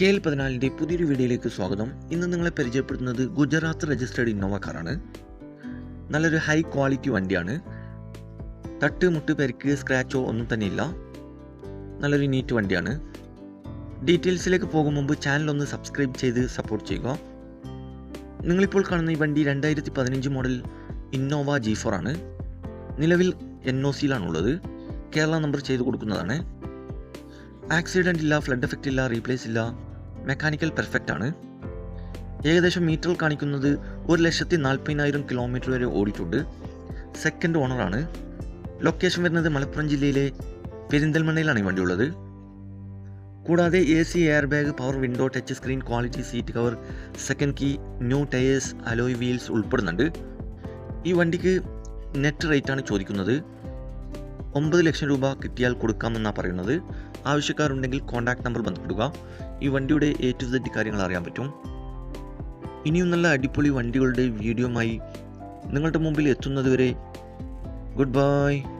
K L പതിനാലിന്റെ പുതിയൊരു വീഡിയോയിലേക്ക് സ്വാഗതം. ഇന്ന് നിങ്ങളെ പരിചയപ്പെടുത്തുന്നത് ഗുജറാത്ത് രജിസ്റ്റേർഡ് ഇന്നോവ കാറാണ് നല്ലൊരു ഹൈ ക്വാളിറ്റി വണ്ടിയാണ്. തട്ട് മുട്ട് പെരുക്ക് സ്ക്രാച്ചോ ഒന്നും തന്നെ ഇല്ല. നല്ലൊരു നീറ്റ് വണ്ടിയാണ്. ഡീറ്റെയിൽസിലേക്ക് പോകും മുമ്പ് ചാനൽ ഒന്ന് സബ്സ്ക്രൈബ് ചെയ്ത് സപ്പോർട്ട് ചെയ്യുക. നിങ്ങളിപ്പോൾ കാണുന്ന ഈ വണ്ടി രണ്ടായിരത്തി പതിനഞ്ച് മോഡൽ ഇന്നോവ ജി ഫോർ ആണ്. നിലവിൽ എൻ ഒ സിയിലാണുള്ളത് കേരള നമ്പർ ചെയ്ത് കൊടുക്കുന്നതാണ്. ആക്സിഡന്റ് ഇല്ല ഫ്ലഡ് എഫക്റ്റ് ഇല്ല റീപ്ലേസ് ഇല്ല. മെക്കാനിക്കൽ പെർഫെക്റ്റ് ആണ്. ഏകദേശം മീറ്റർ കാണിക്കുന്നത് ഒരു ലക്ഷത്തി നാൽപ്പതിനായിരം കിലോമീറ്റർ വരെ ഓടിയിട്ടുണ്ട്. സെക്കൻഡ് ഓണറാണ് ലൊക്കേഷൻ വരുന്നത് മലപ്പുറം ജില്ലയിലെ പെരിന്തൽമണ്ണയിലാണ് ഈ വണ്ടി ഉള്ളത്. കൂടാതെ A C airbag power window touch screen quality seat cover second key new tyres alloy wheels ഉൾപ്പെടുന്നുണ്ട്. ഈ വണ്ടിക്ക് നെറ്റ് റേറ്റ് ആണ് ചോദിക്കുന്നത്. ഒമ്പത് ലക്ഷം രൂപ കിട്ടിയാൽ കൊടുക്കാമെന്നാണ് പറയുന്നത്. ആവശ്യക്കാരുണ്ടെങ്കിൽ കോൺടാക്ട് നമ്പർ ബന്ധപ്പെടുക. ഈ വണ്ടിയുടെ എ ടു സെഡ് കാര്യങ്ങൾ അറിയാൻ പറ്റും. ഇനിയും നല്ല അടിപൊളി വണ്ടികളുടെ വീഡിയോമായി നിങ്ങളുടെ മുമ്പിൽ എത്തുന്നതുവരെ ഗുഡ് ബൈ.